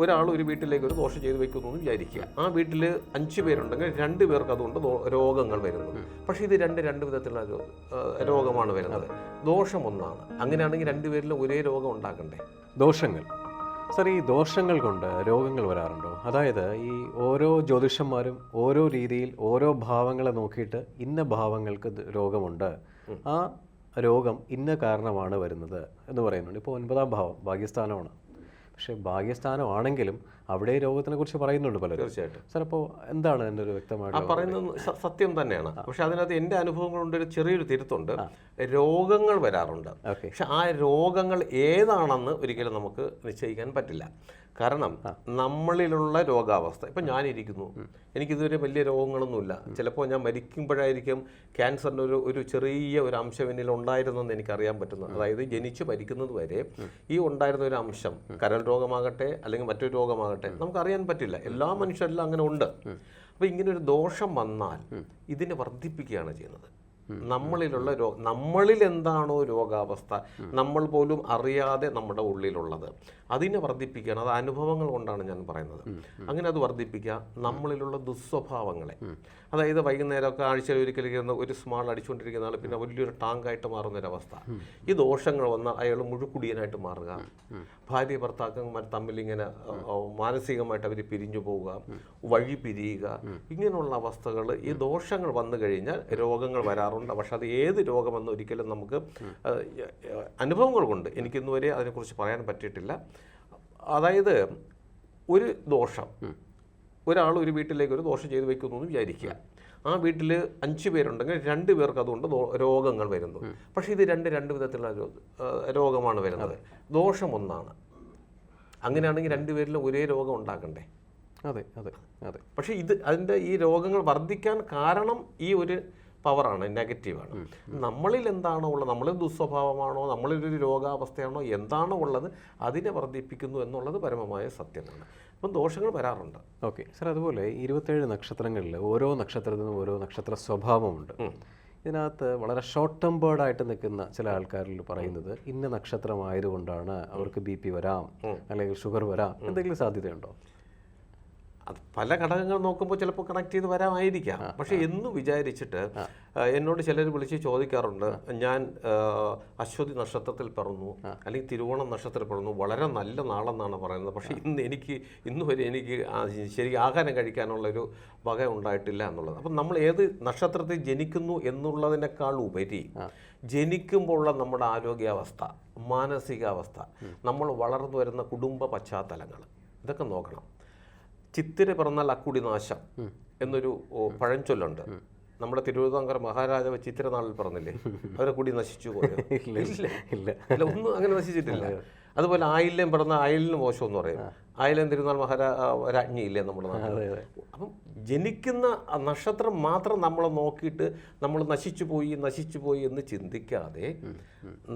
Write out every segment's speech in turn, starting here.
ഒരാൾ ഒരു വീട്ടിലേക്ക് ഒരു ദോഷം ചെയ്ത് വെക്കുന്നു എന്ന് വിചാരിക്കുക. ആ വീട്ടിൽ അഞ്ച് പേരുണ്ടെങ്കിൽ രണ്ട് പേർക്ക് അതുകൊണ്ട് രോഗങ്ങൾ വരുന്നു. പക്ഷേ ഇത് രണ്ട് രണ്ട് വിധത്തിലുള്ള രോഗമാണ് വരുന്നത്. ദോഷം ഒന്നാണ്. അങ്ങനെയാണെങ്കിൽ രണ്ടുപേരിലും ഒരേ രോഗം ഉണ്ടാക്കണ്ടേ? ദോഷങ്ങൾ. സർ ഈ ദോഷങ്ങൾ കൊണ്ട് രോഗങ്ങൾ വരാറുണ്ടോ? അതായത് ഈ ഓരോ ജ്യോതിഷന്മാരും ഓരോ രീതിയിൽ ഓരോ ഭാവങ്ങളെ നോക്കിയിട്ട് ഇന്ന ഭാവങ്ങൾക്ക് രോഗമുണ്ട്. ആ രോഗം ഇന്ന കാരണമാണ് വരുന്നത് എന്ന് പറയുന്നുണ്ട്. ഇപ്പോൾ ഒൻപതാം ഭാവം ഭാഗ്യസ്ഥാനമാണ്. പക്ഷേ ഭാഗ്യസ്ഥാനമാണെങ്കിലും അവിടെ ഈ രോഗത്തിനെ കുറിച്ച് പറയുന്നുണ്ട് പലരും. തീർച്ചയായിട്ടും. സാർ അപ്പോൾ എന്താണ് എന്റെ ഒരു ആ വ്യക്തമായിട്ട് പറയുന്നത് സത്യം തന്നെയാണ്. പക്ഷെ അതിനകത്ത് എന്റെ അനുഭവങ്ങൾ കൊണ്ട് ഒരു ചെറിയൊരു തിരുത്തുണ്ട്. രോഗങ്ങൾ വരാറുണ്ട്. പക്ഷെ ആ രോഗങ്ങൾ ഏതാണെന്ന് ഒരിക്കലും നമുക്ക് നിശ്ചയിക്കാൻ പറ്റില്ല. കാരണം നമ്മളിലുള്ള രോഗാവസ്ഥ ഇപ്പം ഞാനിരിക്കുന്നു. എനിക്കിതുവരെ വലിയ രോഗങ്ങളൊന്നുമില്ല. ചിലപ്പോൾ ഞാൻ മരിക്കുമ്പോഴായിരിക്കും ക്യാൻസറിന്റെ ഒരു ഒരു ചെറിയ ഒരു അംശം എന്നിൽ ഉണ്ടായിരുന്നെന്ന് എനിക്കറിയാൻ പറ്റുന്നത്. അതായത് ജനിച്ച് മരിക്കുന്നത് വരെ ഈ ഉണ്ടായിരുന്ന ഒരു അംശം കരൾ രോഗമാകട്ടെ അല്ലെങ്കിൽ മറ്റൊരു രോഗമാകട്ടെ നമുക്കറിയാൻ പറ്റില്ല. എല്ലാ മനുഷ്യരിലും അങ്ങനെ ഉണ്ട്. അപ്പോൾ ഇങ്ങനെ ഒരു ദോഷം വന്നാൽ ഇതിനെ വർദ്ധിപ്പിക്കുകയാണ് ചെയ്യുന്നത്. നമ്മളിലുള്ള രോ നമ്മളിൽ എന്താണോ രോഗാവസ്ഥ നമ്മൾ പോലും അറിയാതെ നമ്മുടെ ഉള്ളിലുള്ളത്. അതിനെ വർദ്ധിപ്പിക്കുകയാണ്. അത് അനുഭവങ്ങൾ കൊണ്ടാണ് ഞാൻ പറയുന്നത്. അങ്ങനെ അത് വർദ്ധിപ്പിക്കുക നമ്മളിലുള്ള ദുസ്വഭാവങ്ങളെ. അതായത് വൈകുന്നേരമൊക്കെ ആഴ്ചയിൽ ഒരിക്കലിരുന്ന് ഒരു സ്മാൾ അടിച്ചുകൊണ്ടിരിക്കുന്ന ആൾ പിന്നെ വലിയൊരു ടാങ്കായിട്ട് മാറുന്ന ഒരവസ്ഥ ഈ ദോഷങ്ങൾ വന്നാൽ അയാൾ മുഴുക്കുടിയനായിട്ട് മാറുക. ഭാര്യ ഭർത്താക്കന്മാർ തമ്മിൽ ഇങ്ങനെ മാനസികമായിട്ട് അവർ പിരിഞ്ഞു പോവുക വഴി പിരിയുക ഇങ്ങനെയുള്ള അവസ്ഥകൾ ഈ ദോഷങ്ങൾ വന്നു കഴിഞ്ഞാൽ രോഗങ്ങൾ വരാറുണ്ട്. പക്ഷെ അത് ഏത് രോഗമെന്ന് ഒരിക്കലും നമുക്ക് അനുഭവങ്ങൾ കൊണ്ട് എനിക്കിന്ന് വരെ അതിനെക്കുറിച്ച് പറയാൻ പറ്റിയിട്ടില്ല. അതായത് ഒരു ദോഷം ഒരാൾ ഒരു വീട്ടിലേക്ക് ഒരു ദോഷം ചെയ്തു വെക്കുന്നു എന്ന് വിചാരിക്കുക. ആ വീട്ടിൽ അഞ്ച് പേരുണ്ടെങ്കിൽ രണ്ട് പേർക്ക് അതുകൊണ്ട് രോഗങ്ങൾ വരുന്നു പക്ഷേ ഇത് രണ്ട് രണ്ട് വിധത്തിലുള്ള രോഗമാണ് വരുന്നത്. ദോഷം ഒന്നാണ്. അങ്ങനെയാണെങ്കിൽ രണ്ടുപേരിലും ഒരേ രോഗം ഉണ്ടാക്കണ്ടേ? അതെ അതെ അതെ. പക്ഷേ ഇത് അതിന്റെ ഈ രോഗങ്ങൾ വർദ്ധിക്കാൻ കാരണം ഈ ഒരു പവറാണ് നെഗറ്റീവാണ്. നമ്മളിൽ എന്താണോ ഉള്ളത് നമ്മളിൽ ദുസ്വഭാവമാണോ നമ്മളിലൊരു രോഗാവസ്ഥയാണോ എന്താണോ ഉള്ളത് അതിനെ വർദ്ധിപ്പിക്കുന്നു എന്നുള്ളത് പരമമായ സത്യമാണ്. അപ്പം ദോഷങ്ങൾ വരാറുണ്ട്. ഓക്കെ. സർ അതുപോലെ ഇരുപത്തേഴ് നക്ഷത്രങ്ങളിൽ ഓരോ നക്ഷത്രത്തിനും ഓരോ നക്ഷത്ര സ്വഭാവമുണ്ട്. ഇതിനകത്ത് വളരെ ഷോർട്ട് ടെമ്പേർഡായിട്ട് നിൽക്കുന്ന ചില ആൾക്കാരിൽ പറയുന്നത് ഇന്ന നക്ഷത്രമായതുകൊണ്ടാണ് അവർക്ക് ബി പി വരാം അല്ലെങ്കിൽ ഷുഗർ വരാം എന്തെങ്കിലും സാധ്യതയുണ്ടോ? അത് പല ഘടകങ്ങൾ നോക്കുമ്പോൾ ചിലപ്പോൾ കണക്ട് ചെയ്ത് വരാമായിരിക്കാം. പക്ഷെ എന്ന് വിചാരിച്ചിട്ട് എന്നോട് ചിലർ വിളിച്ച് ചോദിക്കാറുണ്ട് ഞാൻ അശ്വതി നക്ഷത്രത്തിൽ പിറന്നു അല്ലെങ്കിൽ തിരുവോണം നക്ഷത്രത്തിൽ പിറന്നു വളരെ നല്ല നാളെന്നാണ് പറയുന്നത്. പക്ഷെ ഇന്ന് എനിക്ക് ഇന്ന് വരെ എനിക്ക് ശരി ആഹാരം കഴിക്കാനുള്ളൊരു വക ഉണ്ടായിട്ടില്ല എന്നുള്ളത്. അപ്പം നമ്മൾ ഏത് നക്ഷത്രത്തിൽ ജനിക്കുന്നു എന്നുള്ളതിനേക്കാൾ ഉപരി ജനിക്കുമ്പോഴുള്ള നമ്മുടെ ആരോഗ്യാവസ്ഥ മാനസികാവസ്ഥ നമ്മൾ വളർന്നു വരുന്ന കുടുംബ പശ്ചാത്തലങ്ങൾ ഇതൊക്കെ നോക്കണം. ചിത്തിര പിറന്നാൽ അക്കുടി നാശം എന്നൊരു പഴഞ്ചൊല്ലുണ്ട്. നമ്മുടെ തിരുവിതാംകൂർ മഹാരാജാവ് ചിത്തിരനാളിൽ പറഞ്ഞില്ലേ അവരെ കൂടി നശിച്ചു പോയോ? ഇല്ല ഇല്ല ഇല്ല. ഒന്നും അങ്ങനെ നശിച്ചിട്ടില്ല. അതുപോലെ ആയില്യം പെടുന്ന ആയിലിന് മോശം എന്ന് പറയും ആയില്യം തിരുനാൾ മഹാരാ രാജ്ഞിയില്ലേ നമ്മുടെ നാട്ടിൽ അപ്പം ജനിക്കുന്ന നക്ഷത്രം മാത്രം നമ്മൾ നോക്കിയിട്ട് നമ്മൾ നശിച്ചു പോയി നശിച്ചു പോയി എന്ന് ചിന്തിക്കാതെ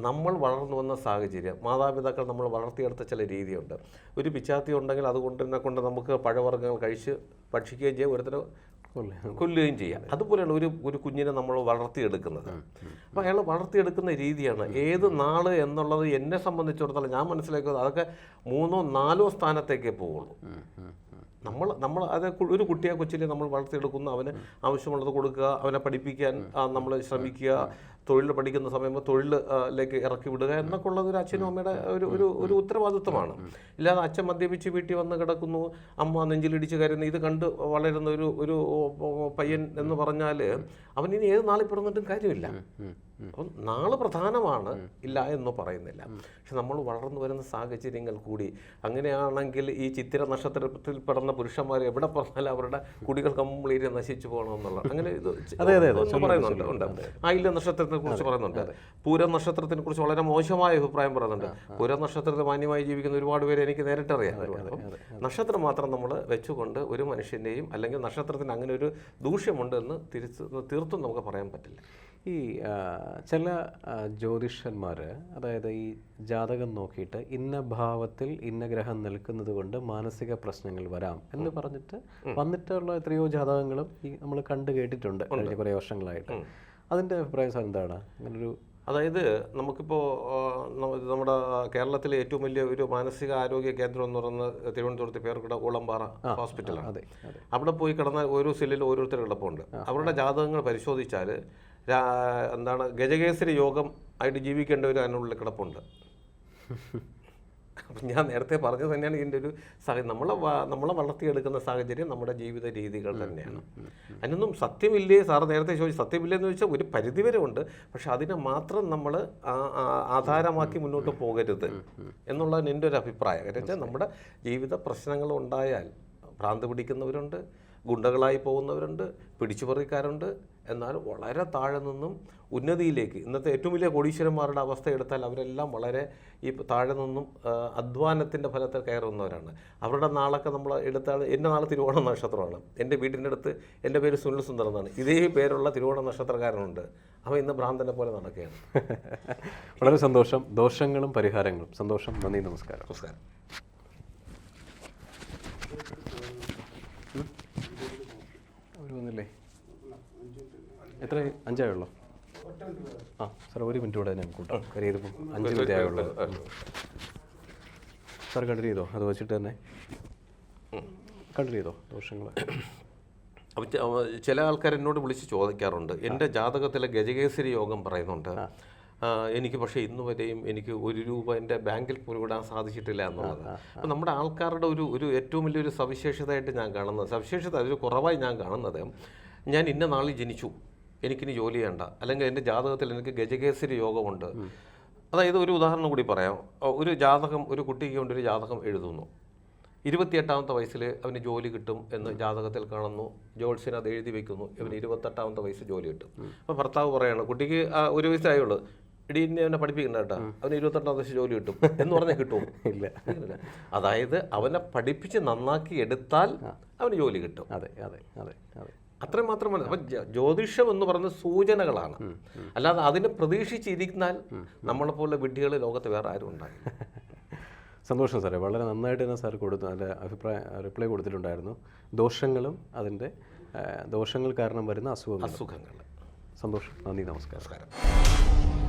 നമ്മൾ വളർന്നു വന്ന സാഹചര്യം മാതാപിതാക്കൾ നമ്മൾ വളർത്തിയെടുത്ത ചില രീതിയുണ്ട്. ഒരു പിച്ചാത്തി ഉണ്ടെങ്കിൽ അതുകൊണ്ട് തന്നെ കൊണ്ട് നമുക്ക് പഴവർഗങ്ങൾ കഴിച്ച് ഭക്ഷിക്കുകയും ചെയ്യാം. ഒരുത്തരം കൊല്ലുകയും ചെയ്യാം. അതുപോലെയാണ് ഒരു ഒരു കുഞ്ഞിനെ നമ്മൾ വളർത്തിയെടുക്കുന്നത്. അപ്പോൾ അയാൾ വളർത്തിയെടുക്കുന്ന രീതിയാണ് ഏത് നാൾ എന്നുള്ളത് എന്നെ സംബന്ധിച്ചിടത്തോളം ഞാൻ മനസ്സിലാക്കുന്നത് അതൊക്കെ മൂന്നോ നാലോ സ്ഥാനത്തേക്കേ പോവുള്ളൂ. നമ്മൾ നമ്മൾ അത് ഒരു കുട്ടിയെ കൊച്ചിലെ നമ്മൾ വളർത്തിയെടുക്കുന്നു. അവന് ആവശ്യമുള്ളത് കൊടുക്കുക അവനെ പഠിപ്പിക്കാൻ നമ്മൾ ശ്രമിക്കുക. തൊഴിൽ പഠിക്കുന്ന സമയം തൊഴിലിലേക്ക് ഇറക്കി വിടുക എന്നൊക്കെ ഉള്ളത് ഒരു അച്ഛനും അമ്മയുടെ ഒരു ഒരു ഒരു ഉത്തരവാദിത്വമാണ്. ഇല്ലാതെ അച്ഛൻ മദ്യപിച്ച് വീട്ടിൽ വന്ന് കിടക്കുന്നു അമ്മ നെഞ്ചിലിടിച്ച് കരുതുന്നു ഇത് കണ്ട് വളരുന്ന ഒരു ഒരു പയ്യൻ എന്ന് പറഞ്ഞാൽ അവൻ ഇനി ഏത് നാളിൽ പിറന്നിട്ടും കാര്യമില്ല. അപ്പം നാൾ പ്രധാനമാണ്. ഇല്ല എന്ന് പറയുന്നില്ല. പക്ഷെ നമ്മൾ വളർന്നു വരുന്ന സാഹചര്യങ്ങൾ കൂടി അങ്ങനെയാണെങ്കിൽ ഈ ചിത്തിര നക്ഷത്രത്തിൽ പിറന്ന പുരുഷന്മാർ എവിടെ പറഞ്ഞാലും അവരുടെ കുടികൾ കംപ്ലീറ്റ് നശിച്ചു പോകണമെന്നുള്ള അങ്ങനെ ഇത് പറയുന്നുണ്ട് ഉണ്ട്. ആയില്യ നക്ഷത്രത്തിനെ കുറിച്ച് പറയുന്നുണ്ട്. പൂരം നക്ഷത്രത്തിനെ കുറിച്ച് വളരെ മോശമായ അഭിപ്രായം പറയുന്നുണ്ട്. പൂരം നക്ഷത്രത്തെ മാന്യമായി ജീവിക്കുന്ന ഒരുപാട് പേര് എനിക്ക് നേരിട്ടറിയാം അറിയാം നക്ഷത്രം മാത്രം നമ്മൾ വെച്ചുകൊണ്ട് ഒരു മനുഷ്യന്റെയും അല്ലെങ്കിൽ നക്ഷത്രത്തിന് അങ്ങനെ ഒരു ദൂഷ്യമുണ്ട് എന്ന് തിരിച്ച് തീർത്തും നമുക്ക് പറയാൻ പറ്റില്ല. ഈ ചില ജ്യോതിഷന്മാർ അതായത് ഈ ജാതകം നോക്കിയിട്ട് ഇന്ന ഭാവത്തിൽ ഇന്ന ഗ്രഹം നിൽക്കുന്നത് കൊണ്ട് മാനസിക പ്രശ്നങ്ങൾ വരാം എന്ന് പറഞ്ഞിട്ട് വന്നിട്ടുള്ള എത്രയോ ജാതകങ്ങളും ഈ നമ്മൾ കണ്ടു കേട്ടിട്ടുണ്ട് കഴിഞ്ഞ കുറേ വർഷങ്ങളായിട്ട്. അതിന്റെ അഭിപ്രായം സാർ എന്താണ്? അങ്ങനൊരു അതായത് നമുക്കിപ്പോൾ നമ്മുടെ കേരളത്തിലെ ഏറ്റവും വലിയ ഒരു മാനസിക ആരോഗ്യ കേന്ദ്രം എന്ന് പറയുന്നത് തിരുവനന്തപുരത്ത് പേർക്കിട ഓളംപാറ ഹോസ്പിറ്റലാണ്. അവിടെ പോയി കിടന്ന ഓരോ സെല്ലിൽ ഓരോരുത്തർ കിടപ്പുണ്ട്. അവരുടെ ജാതകങ്ങൾ പരിശോധിച്ചാൽ എന്താണ് ഗജകേസരി യോഗം ആയിട്ട് ജീവിക്കേണ്ടവർ അതിനുള്ളിൽ കിടപ്പുണ്ട്. അപ്പം ഞാൻ നേരത്തെ പറഞ്ഞത് തന്നെയാണ് ഇതിന്റെ ഒരു സാഹചര്യം. നമ്മളെ നമ്മളെ വളർത്തിയെടുക്കുന്ന സാഹചര്യം നമ്മുടെ ജീവിത രീതികൾ തന്നെയാണ്. അതിനൊന്നും സത്യമില്ലേ? സാർ നേരത്തെ ചോദിച്ചു സത്യമില്ലേ എന്ന് ചോദിച്ചാൽ ഒരു പരിധിവരെ ഉണ്ട് പക്ഷെ അതിനെ മാത്രം നമ്മൾ ആധാരമാക്കി മുന്നോട്ട് പോകരുത് എന്നുള്ളതാണ് എന്റെ ഒരു അഭിപ്രായം. കാരണം വെച്ചാൽ നമ്മുടെ ജീവിത പ്രശ്നങ്ങൾ ഉണ്ടായാൽ ഭ്രാന്ത് പിടിക്കുന്നവരുണ്ട്. ഗുണ്ടകളായി പോകുന്നവരുണ്ട് പിടിച്ചുപറിക്കാരുണ്ട്. എന്നാൽ വളരെ താഴെ നിന്നും ഉന്നതിയിലേക്ക് ഇന്നത്തെ ഏറ്റവും വലിയ കോടീശ്വരന്മാരുടെ അവസ്ഥ എടുത്താൽ അവരെല്ലാം വളരെ ഈ താഴെ നിന്നും അധ്വാനത്തിന്റെ ഫലത്തിൽ കയറുന്നവരാണ്. അവരുടെ നാളൊക്കെ നമ്മൾ എടുത്താൽ എന്റെ നാളെ തിരുവോണ നക്ഷത്രമാണ്. എന്റെ വീടിന്റെ അടുത്ത് എന്റെ പേര് സുനിൽ സുന്ദർ എന്നാണ് ഇതേ പേരുള്ള തിരുവോണ നക്ഷത്രകാരനുണ്ട് അവൻ ഇന്ന് ഭ്രാന്തനെ പോലെ നടക്കുകയാണ്. വളരെ സന്തോഷം. ദോഷങ്ങളും പരിഹാരങ്ങളും. സന്തോഷം. നന്ദി. നമസ്കാരം. നമസ്കാരം അവർ വന്നില്ലേ എത്ര? അഞ്ചായുള്ളൂ? ആ സാർ ഒരു മിനിറ്റ് കൂടെ ഞാൻ കൂട്ടാം. കാര്യം ഇതിപ്പം അഞ്ച് മിനിറ്റ് ആയുള്ളൂ. സാർ കണ്ടിന്യൂ ചെയ്തോ? അത് വെച്ചിട്ട് തന്നെ. കണ്ടിന്യൂ ചെയ്തോ ദോഷങ്ങൾ അപ്പോൾ ചില ആൾക്കാർ എന്നോട് വിളിച്ച് ചോദിക്കാറുണ്ട്. എന്റെ ജാതകത്തിലെ ഗജകേസരി യോഗം പറയുന്നുണ്ട്. എനിക്ക് പക്ഷേ ഇന്ന് വരെയും എനിക്ക് ഒരു രൂപ എന്റെ ബാങ്കിൽ പോലും ഇടാൻ സാധിച്ചിട്ടില്ല എന്നുള്ളത്. അപ്പം നമ്മുടെ ആൾക്കാരുടെ ഒരു ഒരു ഏറ്റവും വലിയൊരു സവിശേഷതയായിട്ട് ഞാൻ കാണുന്നത്. സവിശേഷത ഒരു കുറവായി ഞാൻ കാണുന്നത്. ഞാൻ ഇന്ന നാളിൽ ജനിച്ചു. എനിക്കിനി ജോലി ചെയ്യണ്ട. അല്ലെങ്കിൽ എന്റെ ജാതകത്തിൽ എനിക്ക് ഗജകേസരി യോഗമുണ്ട്. അതായത് ഒരു ഉദാഹരണം കൂടി പറയാം. ഒരു ജാതകം ഒരു കുട്ടിക്ക് കൊണ്ട് ഒരു ജാതകം എഴുതുന്നു. ഇരുപത്തിയെട്ടാമത്തെ വയസ്സിൽ അവന് ജോലി കിട്ടും എന്ന് ജാതകത്തിൽ കാണുന്നു. ജോത്സ്യൻ അത് എഴുതി വെക്കുന്നു. ഇവന് ഇരുപത്തെട്ടാമത്തെ വയസ്സ് ജോലി കിട്ടും. അപ്പോൾ ഭർത്താവ് പറയാണ് കുട്ടിക്ക് ആ ഒരു വയസ്സായുള്ളൂ. ഇടി അവനെ പഠിപ്പിക്കണ്ട കേട്ടോ. അവന് ഇരുപത്തെട്ടാം വയസ്സ് ജോലി കിട്ടും. എന്ന് പറഞ്ഞാൽ കിട്ടും. ഇല്ല. ഇല്ല. അതായത് അവനെ പഠിപ്പിച്ച് നന്നാക്കി എടുത്താൽ അവന് ജോലി കിട്ടും. അതെ അതെ അതെ അതെ. അത്രയും മാത്രമല്ല. അപ്പം ജ്യോതിഷം എന്ന് പറയുന്ന സൂചനകളാണ്. അല്ലാതെ അതിനെ പ്രതീക്ഷിച്ചിരിക്കുന്നാൽ നമ്മളെപ്പോലെ വിഡ്ഢികൾ ലോകത്ത് വേറെ ആരും ഉണ്ടാകില്ല. സന്തോഷം സാറേ. വളരെ നന്നായിട്ട് തന്നെ സാർ കൊടുത്തു നല്ല അഭിപ്രായ റിപ്ലൈ കൊടുത്തിട്ടുണ്ടായിരുന്നു. ദോഷങ്ങളും അതിന്റെ ദോഷങ്ങൾ കാരണം വരുന്ന അസുഖങ്ങൾ അസുഖങ്ങൾ. സന്തോഷം. നന്ദി നമസ്കാരം. നമസ്കാരം.